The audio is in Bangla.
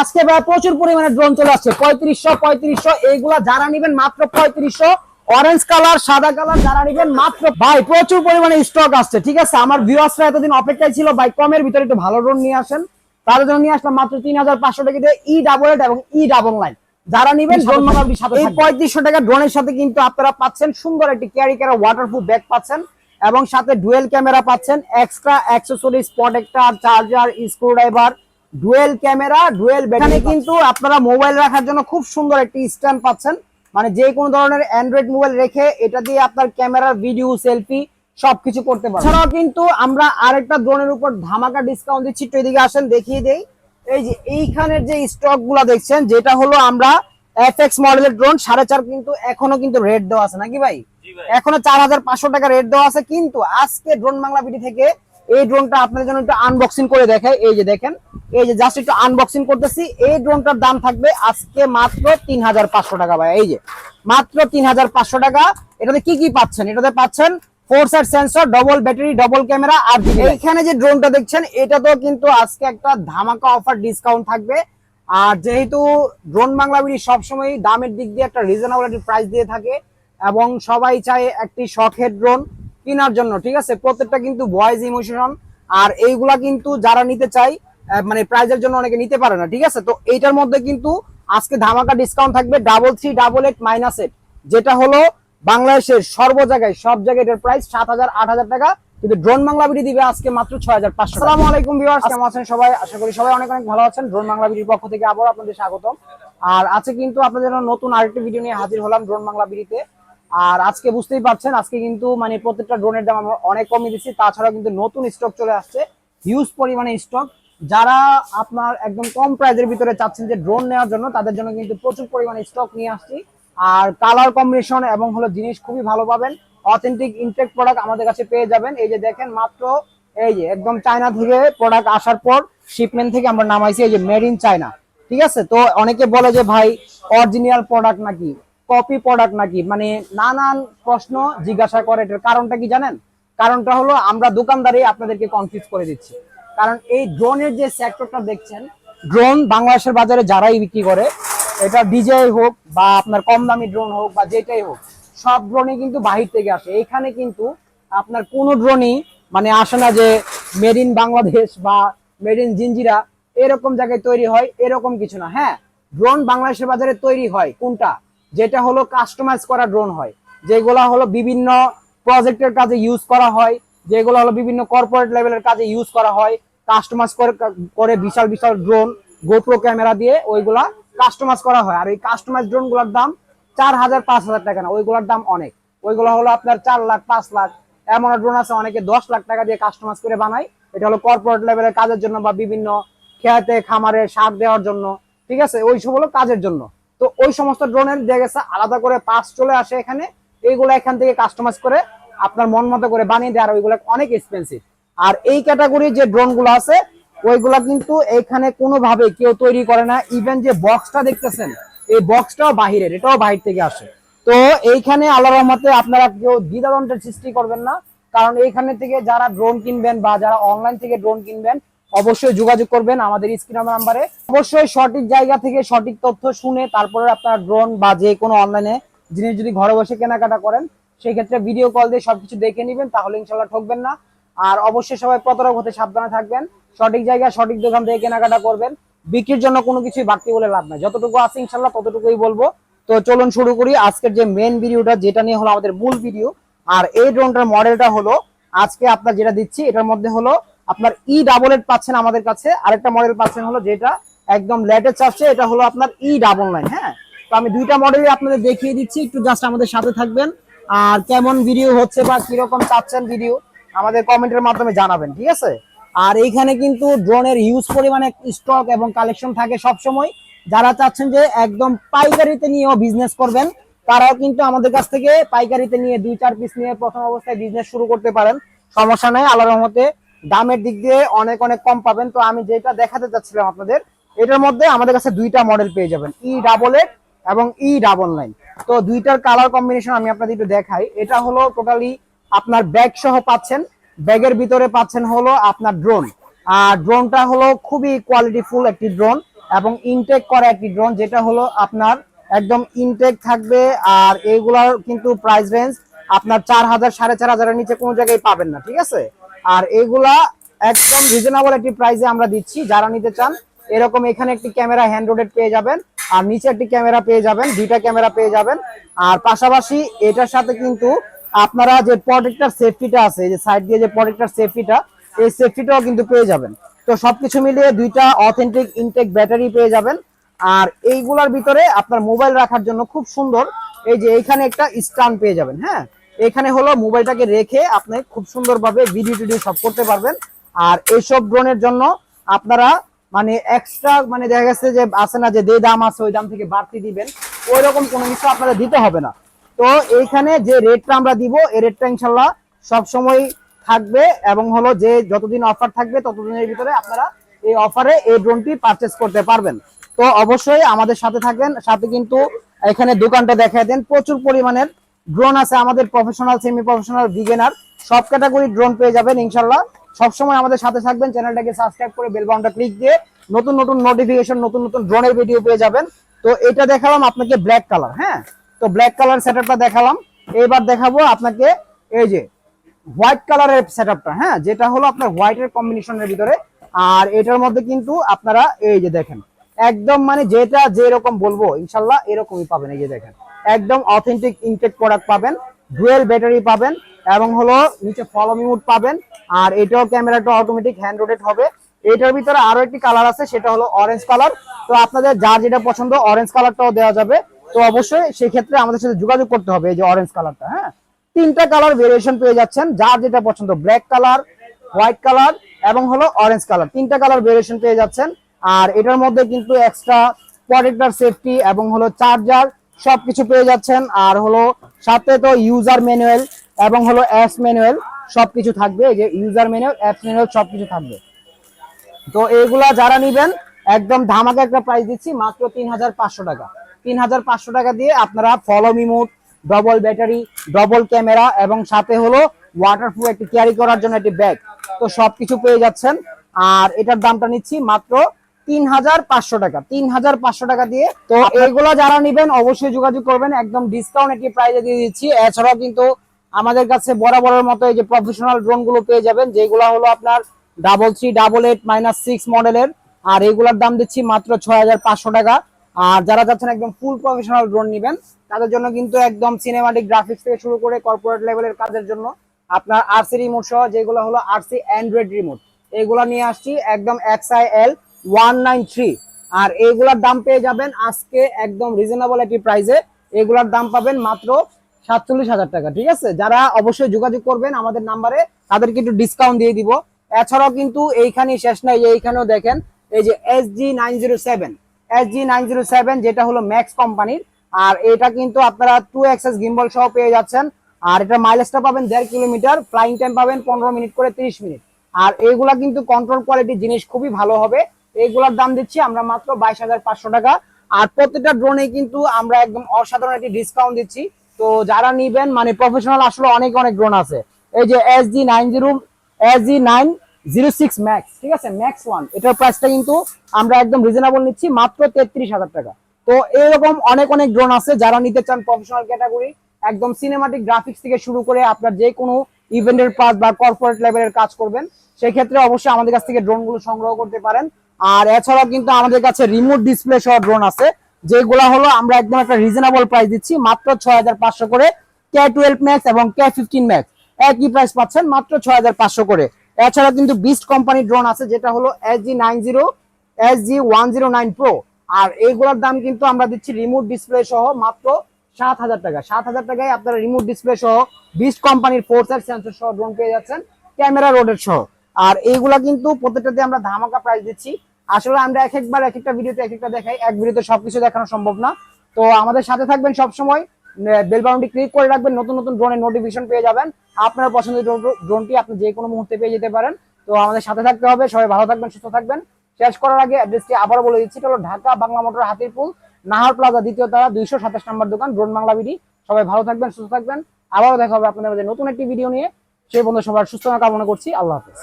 আজকে ভাই প্রচুর পরিমাণে ড্রোন চলে আসছে। পঁয়ত্রিশশো পঁয়ত্রিশশো এইগুলা যারা নিবেন মাত্র পঁয়ত্রিশশো। অরেঞ্জ কালার সাদা কালার যারা নিবেন মাত্র ভাই প্রচুর পরিমাণে স্টক আসছে ঠিক আছে? আমার ভিউয়ার্সরা এতদিন অপেক্ষায় ছিল ভাই কমের ভিতরে একটু ভালো ড্রোন নিয়ে আসেন। তাদের জন্য নিয়ে আসলাম মাত্র তিন হাজার পাঁচশো টাকা দিয়ে ই ডাবল এবং ই ডাবল নাইন যারা নিবেন ড্রোন মোটামুটি সাথে এই পঁয়ত্রিশশো টাকা ড্রোনের সাথে কিন্তু আপনারা পাচ্ছেন সুন্দর একটি ক্যারি করা ওয়াটারপ্রুফ ব্যাগ পাচ্ছেন এবং সাথে ডুয়েল ক্যামেরা পাচ্ছেন extra accessories protector charger screw driver dual camera dual এখানে কিন্তু আপনারা মোবাইল রাখার জন্য খুব সুন্দর একটি স্ট্যান্ড পাচ্ছেন। মানে যে কোনো ধরনের অ্যান্ড্রয়েড মোবাইল রেখে এটা দিয়ে আপনার ক্যামেরা ভিডিও সেলফি সবকিছু করতে পারেন এছাড়াও কিন্তু আমরা আরেকটা ড্রোনের উপর ধামাকা ডিসকাউন্ট দিচ্ছি একটু এদিকে আসেন দেখিয়ে দেই। এই যে এইখানের যে স্টকগুলা দেখছেন যেটা হলো আমরা এফএক্স মডেলের ড্রোন সাড়ে চার কিন্তু এখনও কিন্তু রেট দেওয়া আছে নাকি ভাই? এখনও চার হাজার পাঁচশো টাকা রেট দেওয়া আছে কিন্তু আজকে ড্রোন বাংলা বিডি থেকে এই ড্রোনটা আপনাদের জন্য একটু আনবক্সিং করে দেখাই। এই যে দেখেন এই যে জাস্ট একটু আনবক্সিং করতেছি এই ড্রোনটার দাম থাকবে আজকে মাত্র তিন হাজার পাঁচশো টাকা ভাই। এই যে মাত্র তিন হাজার পাঁচশো টাকা। এটাতে কি কি পাচ্ছেন? এটাতে পাচ্ছেন four side sensor double battery double camera আর এইখানে যে ড্রোনটা দেখছেন এটাতেও কিন্তু আজকে একটা ধামাকা অফার ডিসকাউন্ট থাকবে। আর যেহেতু ড্রোন বাংলা বিডি সবসময় দামের দিক দিয়ে একটা রিজনেবল একটা প্রাইস দিয়ে থাকে এবং সবাই চায় একটি শখের ড্রোন কেনার জন্য ঠিক আছে? প্রত্যেকটা কিন্তু ভয়েস ইমোশন আর এইগুলা কিন্তু যারা নিতে চাই আহ, মানে প্রাইজের জন্য অনেকে নিতে পারে না ঠিক আছে? তো এইটার মধ্যে কিন্তু আজকে ধামাকা ডিসকাউন্ট থাকবে double three double eight minus eight যেটা হলো বাংলাদেশের সর্ব জায়গায় সব জায়গায় এটার প্রাইস সাত হাজার আট হাজার টাকা। কিন্তু ড্রোন বাংলা বিডি দিবে আজকে মাত্র ছয় হাজার পাঁচশো আসসালামু আলাইকুম ভিউয়ার্স কেমন আছেন সবাই? আশা করি সবাই অনেক অনেক ভালো আছেন। ড্রোন বাংলা বিডির পক্ষ থেকে আবার আপনাদের স্বাগতম। আর আজকে কিন্তু আপনাদের নতুন আরেকটি ভিডিও নিয়ে হাজির হলাম ড্রোন বাংলা বিডিতে আর আজকে বুঝতেই পারছেন আজকে কিন্তু মানে প্রত্যেকটা ড্রোনের দাম আমরা অনেক কমিয়ে দিচ্ছি। তাছাড়া কিন্তু নতুন স্টক চলে আসছে। হিউজ পরিমাণে স্টক যারা আপনার একদম কম প্রাইজের ভিতরে চাচ্ছেন যে ড্রোন নেওয়ার জন্য, তাদের জন্য কিন্তু প্রচুর পরিমাণে স্টক নিয়ে আসছি। আর কালার কম্বিনেশন এবং হলো জিনিস খুবই ভালো পাবেন। অথেন্টিক ইনটেক প্রোডাক্ট আমাদের কাছে পেয়ে যাবেন। এই যে দেখেন মাত্র, এই যে একদম চায়না থেকে প্রোডাক্ট আসার পর শিপমেন্ট থেকে আমরা নামাইছি, এই যে মেড ইন চায়না ঠিক আছে? তো অনেকে বলে যে ভাই অরিজিনাল প্রোডাক্ট নাকি? কপি প্রোডাক্ট নাকি? মানে নানান প্রশ্ন জিজ্ঞাসা করে, এটার কারণটা কি জানেন? কারণটা হলো আমরা দোকানদারি আপনাদেরকে কনফিউজ করে দিচ্ছি। কারণ এই ড্রোনের যে সেক্টরটা দেখছেন, ড্রোন বাংলাদেশের বাজারে যারাই বিক্রি করে, এটা ডিজেআই হোক বা আপনার কম দামি ড্রোন হোক বা যেটাই হোক, সব ড্রোনই কিন্তু বাহির থেকে আসে। এখানে কিন্তু আপনার কোনো ড্রোনই মানে আসে না যে মেড ইন বাংলাদেশ বা মেড ইন জিঞ্জিরা এরকম জায়গায় তৈরি হয়, এরকম কিছু না। হ্যাঁ ড্রোন বাংলাদেশের বাজারে তৈরি হয়। কোনটা? যেটা হলো কাস্টমাইজ করা ড্রোন হয়। যেগুলা হলো বিভিন্ন প্রজেক্টের কাজে ইউজ করা হয়। যেগুলো হলো বিভিন্ন কর্পোরেট লেভেলের কাজে ইউজ করা হয়। কাস্টমাইজ করে করে বিশাল বিশাল ড্রোন গোপ্রো ক্যামেরা দিয়ে ওইগুলা কাস্টমাইজ করা হয়। আর এই কাস্টমাইজ ড্রোনগুলার দাম চার হাজার, পাঁচ হাজার টাকা না, ওইগুলোর দাম অনেক। ওইগুলো হলো আপনার চার লাখ, পাঁচ লাখ। এমন ড্রোন আছে, অনেকে দশ লাখ টাকা দিয়ে কাস্টমাইজ করে বানায়। এটা হলো কর্পোরেট লেভেলের কাজের জন্য বা বিভিন্ন খেয়াতে খামারে সার দেওয়ার জন্য। ঠিক আছে? ওই সব হলো কাজের জন্য। তো ওই সমস্ত ড্রোনের দেখা গেছে, আলাদা করে পাস চলে আসে এখানে। এইগুলো এখান থেকে কাস্টমাইজ করে আপনার মন মতো করে বানিয়ে দেয়, আর ওইগুলো অনেক এক্সপেন্সিভ আর এই ক্যাটাগরির যে ড্রোনগুলো আছে, ওইগুলা কিন্তু এখানে কোনোভাবে কেউ তৈরি করে না। ইভেন যে বক্সটা দেখতেছেন, এই বক্সটাও বাহিরের, এটাও বাহির থেকে আসে। তো এইখানে আল্লাহ রহমতে আপনারা কেউ দ্বিধাদ্বন্দ্বের সৃষ্টি করবেন না। কারণ এইখানে থেকে যারা ড্রোন কিনবেন বা যারা অনলাইন থেকে ড্রোন কিনবেন, অবশ্যই যোগাযোগ করবেন আমাদের স্ক্রিন নাম্বারে অবশ্যই সঠিক জায়গা থেকে সঠিক তথ্য শুনে তারপরে আপনারা ড্রোন বা যে কোনো অনলাইনে জিনিস যদি ঘরে বসে কেনাকাটা করেন সেই ক্ষেত্রে ভিডিও কল দিয়ে সবকিছু দেখে নেবেন, তাহলে ইনশাল্লাহ ঠকবেন না। আর অবশ্যই সবাই প্রতারক হতে সাবধানে থাকবেন। সঠিক জায়গায় সঠিক দোকান থেকে কেনাকাটা করবেন। বিক্রির জন্য কোনো কিছুই বাড়তি বলে লাভ নাই। যতটুকু আছে ইনশাল্লাহ ততটুকুই বলব। তো চলুন শুরু করি আজকের যে মেন ভিডিওটা যেটা নিয়ে হলো আমাদের মূল ভিডিও আর এই ড্রোনটার মডেলটা হলো, আজকে আপনার যেটা দিচ্ছি, এটার মধ্যে হলো আপনার ই ডাবল এইট পাচ্ছেন আমাদের কাছে। আরেকটা মডেল পাচ্ছেন হলো যেটা একদম লেটেস্ট আসছে, এটা হলো আপনার ই ডাবল নাইন হ্যাঁ? তো আমি দুইটা মডেলই আপনাদের দেখিয়ে দিচ্ছি, একটু জাস্ট আমাদের সাথে থাকবেন। আর কেমন ভিডিও হচ্ছে বা কীরকম চাচ্ছেন ভিডিও আমাদের কমেন্টের মাধ্যমে জানাবেন, ঠিক আছে? আর এইখানে কিন্তু ড্রোনের হিউজ পরিমাণে স্টক এবং কালেকশন থাকে সব সময় যারা চাচ্ছেন যে একদম পাইকারিতে নিয়েও বিজনেস করবেন, তারাও কিন্তু আমাদের কাছ থেকে পাইকারিতে নিয়ে দুই, চার পিস নিয়ে প্রথম অবস্থায় বিজনেস শুরু করতে পারেন। সমস্যা নেই, আল্লাহর রহমতে দামের দিক দিয়ে অনেক অনেক কম পাবেন। তো আমি যেটা দেখাতে চাচ্ছিলাম আপনাদের, এটার মধ্যে আমাদের কাছে দুইটা মডেল পেয়ে যাবেন ই ডাবল এইট এবং ই ডাবল নাইন তো দুইটার কালার কম্বিনেশন আমি আপনাদের একটু দেখাই। এটা হলো টোটালি আপনার ব্যাগ সহ পাচ্ছেন। ব্যাগের ভিতরে পাচ্ছেন হলো আপনার ড্রোন আর ড্রোনটা হলো খুবই কোয়ালিটিফুল একটি ড্রোন এবং ইনটেক করা একটি ড্রোন যেটা হলো আপনার একদম ইনটেক থাকবে আর এইগুলার কিন্তু প্রাইস রেঞ্জ আপনার চার হাজার, সাড়ে চার হাজারের নিচে কোনো জায়গায় পাবেন না, ঠিক আছে? আর এইগুলা একদম রিজনেবল একটি প্রাইসে আমরা দিচ্ছি, যারা নিতে চান, এরকম এখানে একটি ক্যামেরা হ্যান্ড রোডেড পেয়ে যাবেন, আর নিচে একটি ক্যামেরা পেয়ে যাবেন, দুইটা ক্যামেরা পেয়ে যাবেন। আর পাশাপাশি এটার সাথে কিন্তু আপনারা যে প্রোটেক্টর সেফটিটা আছে যে সাইড দিয়ে যে প্রোটেক্টর সেফটিটা এই সেফটিটাও কিন্তু পেয়ে যাবেন। তো সবকিছু মিলিয়ে দুইটা অথেন্টিক ইনটেক ব্যাটারি পেয়ে যাবেন। আর এইগুলার ভিতরে আপনার মোবাইল রাখার জন্য খুব সুন্দর, এই যে এখানে একটা স্ট্যান্ড পেয়ে যাবেন হ্যাঁ? এখানে হলো মোবাইলটাকে রেখে আপনি খুব সুন্দরভাবে ভিডিও টিডিও সব করতে পারবেন। আর এইসব ড্রোনের জন্য আপনারা মানে এক্সট্রা মানে দেখা গেছে যে, আছে না যে যে দাম আছে ওই দাম থেকে বাড়তি দিবেন। ওই রকম কোনো কিছু আপনাদের দিতে হবে না। তো এইখানে যে রেটটা আমরা দিব, এই রেটটা ইনশাল্লাহ সবসময় থাকবে এবং হলো যে যতদিন অফার থাকবে ততদিনের ভিতরে আপনারা এই অফারে এই ড্রোনটি পারচেস করতে পারবেন। তো অবশ্যই আমাদের সাথে থাকবেন, সাথে কিন্তু এখানে দোকানটা দেখায় দেন। প্রচুর পরিমাণের ড্রোন আছে আমাদের প্রফেশনাল সেমি প্রফেশনাল বিগিনার সব ক্যাটাগরি ড্রোন পেয়ে যাবেন ইনশাল্লাহ। সবসময় আমাদের সাথে থাকবেন, চ্যানেলটাকে সাবস্ক্রাইব করে বেল বাটনটা ক্লিক দিয়ে নতুন নতুন নোটিফিকেশন নতুন নতুন ড্রোনের ভিডিও পেয়ে যাবেন। তো এটা দেখালাম আপনাকে ব্ল্যাক কালার হ্যাঁ? তো ব্ল্যাক কালার সেটআপটা দেখালাম। এবার দেখাবো আপনাকে এই যে হোয়াইট কালারের সেটআপটা হ্যাঁ? যেটা হলো আপনার হোয়াইটের কম্বিনেশনের ভিতরে। আর এটার মধ্যে কিন্তু আপনারা এই যে দেখেন, একদম মানে যেটা যে রকম বলব, ইনশাল্লাহ এরকমই পাবেন এই যে দেখেন। একদম অথেন্টিক ইনটেক প্রোডাক্ট পাবেন ডুয়েল ব্যাটারি পাবেন, এবং হলো নিচে ফলো মিউট পাবেন, আর এটাও ক্যামেরাটা অটোমেটিক হ্যান্ড রোটেট হবে। এটার ভিতরে আরও একটি কালার আছে, সেটা হলো অরেঞ্জ কালার তো আপনাদের যার যেটা পছন্দ অরেঞ্জ কালারটাও দেওয়া যাবে। তো অবশ্যই সেই ক্ষেত্রে আমাদের সাথে যোগাযোগ করতে হবে এই যে অরেঞ্জ কালারটা হ্যাঁ? তিনটা কালার ভেরিয়েশন পেয়ে যাচ্ছেন, যার যেটা পছন্দ ব্ল্যাক কালার হোয়াইট কালার এবং হলো অরেঞ্জ কালার তিনটা কালার ভেরিয়েশন পেয়ে যাচ্ছেন, আর এটার মধ্যে কিন্তু এক্সট্রা প্রোটেক্টর সেফটি এবং হলো চার্জার সবকিছু পেয়ে যাচ্ছেন, আর হলো সাথে তো ইউজার ম্যানুয়াল এবং হলো অ্যাপস ম্যানুয়াল সবকিছু থাকবে, এই যে ইউজার ম্যানুয়াল অ্যাপস ম্যানুয়াল সবকিছু থাকবে। তো এইগুলা যারা নিবেন, একদম ধামাকা একটা প্রাইস দিচ্ছি, মাত্র তিন হাজার পাঁচশো টাকা। তিন হাজার পাঁচশো টাকা দিয়ে আপনারা ফলো মিমোট ডবল ব্যাটারি ডবল ক্যামেরা এবং সাথে হলো ওয়াটারপ্রুফ একটি ক্যারি করার জন্য একটি ব্যাগ তো সবকিছু পেয়ে যাচ্ছেন। আর এটার দামটা নিচ্ছি মাত্র তিন হাজার পাঁচশো টাকা। তিন হাজার পাঁচশো টাকা দিয়ে। তো এইগুলা যারা নিবেন অবশ্যই যোগাযোগ করবেন। একদম ডিসকাউন্ট একটি প্রাইজে দিয়ে দিচ্ছি। এছাড়াও কিন্তু আমাদের কাছে বরাবরের মতো এই যে প্রফেশনাল ড্রোনগুলো পেয়ে যাবেন যেগুলো হলো আপনার double three double eight minus six মডেলের আর এগুলোর দাম দিচ্ছি মাত্র ছয় হাজার পাঁচশো টাকা। আর যারা যাচ্ছেন একদম ফুল প্রফেশনাল ড্রোন নিবেন, তাদের জন্য কিন্তু একদম সিনেমাটিক গ্রাফিক্স থেকে শুরু করে কর্পোরেট লেভেলের কাজের জন্য আপনার আরসি রিমোট সহ যেগুলো হলো আরসি অ্যান্ড্রয়েড রিমোট এগুলো নিয়ে আসছি একদম XI L one nine three আর এইগুলার দাম পেয়ে যাবেন আজকে একদম রিজনেবল একটি প্রাইসে এগুলার দাম পাবেন মাত্র সাতচল্লিশ হাজার টাকা, ঠিক আছে? যারা অবশ্যই যোগাযোগ করবেন আমাদের নাম্বারে তাদেরকে একটু ডিসকাউন্ট দিয়ে দিব। এছাড়াও কিন্তু এইখানে শেষ নাই, এইখানেও দেখেন, এই যে S G nine zero seven S G nine zero seven যেটা হলো ম্যাক্স কোম্পানির আর এটা কিন্তু আপনারা টু এক্সএস গিম্বল সহ পেয়ে যাচ্ছেন। আর এটা মাইলেজটা পাবেন দেড় কিলোমিটার ফ্লাইং টাইম পাবেন পনেরো মিনিট করে তিরিশ মিনিট। আর এইগুলা কিন্তু কন্ট্রোল কোয়ালিটির জিনিস খুবই ভালো হবে। এইগুলার দাম দিচ্ছি আমরা মাত্র বাইশ হাজার পাঁচশো টাকা। আর প্রত্যেকটা ড্রোনে কিন্তু আমরা একদম অসাধারণ একটি ডিসকাউন্ট দিচ্ছি। তো যারা নিবেন মানে প্রফেশনাল আসলে অনেক অনেক ড্রোন আছে। এই যে S G nine zero S G nine zero six max ঠিক আছে? ম্যাক্স ওয়ান এটার প্রাইসটা কিন্তু আমরা একদম রিজনেবল নিচ্ছি, মাত্র তেত্রিশ হাজার টাকা। তো এরকম অনেক অনেক ড্রোন আছে যারা নিতে চান প্রফেশনাল ক্যাটাগরি একদম সিনেমাটিক গ্রাফিক্স থেকে শুরু করে আপনার যে কোনো ইভেন্টের কাজ বা কর্পোরেট লেভেলের কাজ করবেন, সেই ক্ষেত্রে অবশ্যই আমাদের কাছ থেকে ড্রোনগুলো সংগ্রহ করতে পারেন। আর এছাড়াও কিন্তু আমাদের কাছে রিমোট ডিসপ্লে সহ ড্রোন আছে, যেগুলা হলো আমরা একদম একটা রিজনেবল প্রাইস দিচ্ছি, মাত্র ছয় হাজার পাঁচশো করে কে টুয়েলভ ম্যাক্স এবং কে ফিফটিন ম্যাক্স একই প্রাইস পাচ্ছেন মাত্র ছয় হাজার পাঁচশো করে। এছাড়া কিন্তু বিস্ট কোম্পানির ড্রোন আছে, যেটা হলো S G nine zero S G one zero nine pro আর এইগুলোর দাম কিন্তু আমরা দিচ্ছি রিমোট ডিসপ্লে সহ মাত্র সাত হাজার টাকা। সাত হাজার টাকায় আপনারা রিমোট ডিসপ্লে সহ বিস্ট কোম্পানির ফোর্সার সেন্সর সহ ড্রোন পেয়ে যাচ্ছেন ক্যামেরা রোডের সহ। আর এইগুলা কিন্তু প্রত্যেকটাতে আমরা ধামাকা প্রাইস দিচ্ছি। আসলে আমরা এক একবার এক একটা ভিডিওতে এক একটা দেখাই, এক ভিডিওতে সবকিছু দেখানো সম্ভব না। তো আমাদের সাথে থাকবেন সবসময় বেল বাটনটি ক্লিক করে রাখবেন, নতুন নতুন ড্রোনের নোটিফিকেশন পেয়ে যাবেন। আপনার পছন্দের ড্রোনটি আপনি যে কোনো মুহূর্তে পেয়ে যেতে পারেন। তো আমাদের সাথে থাকতে হবে, সবাই ভালো থাকবেন, সুস্থ থাকবেন। শেষ করার আগে অ্যাড্রেসটি আবার বলে দিচ্ছি হলো ঢাকা বাংলা মোটর হাতিরপুল, নাহার প্লাজা দ্বিতীয় তারা দুইশো সাতাশ নম্বর দোকান ড্রোন বাংলা বিডি। সবাই ভালো থাকবেন, সুস্থ থাকবেন। আবারও দেখা হবে আপনাদের নতুন একটি ভিডিও নিয়ে। সেই বন্ধু সবার সুস্থতা কামনা করছি, আল্লাহ হাফেজ।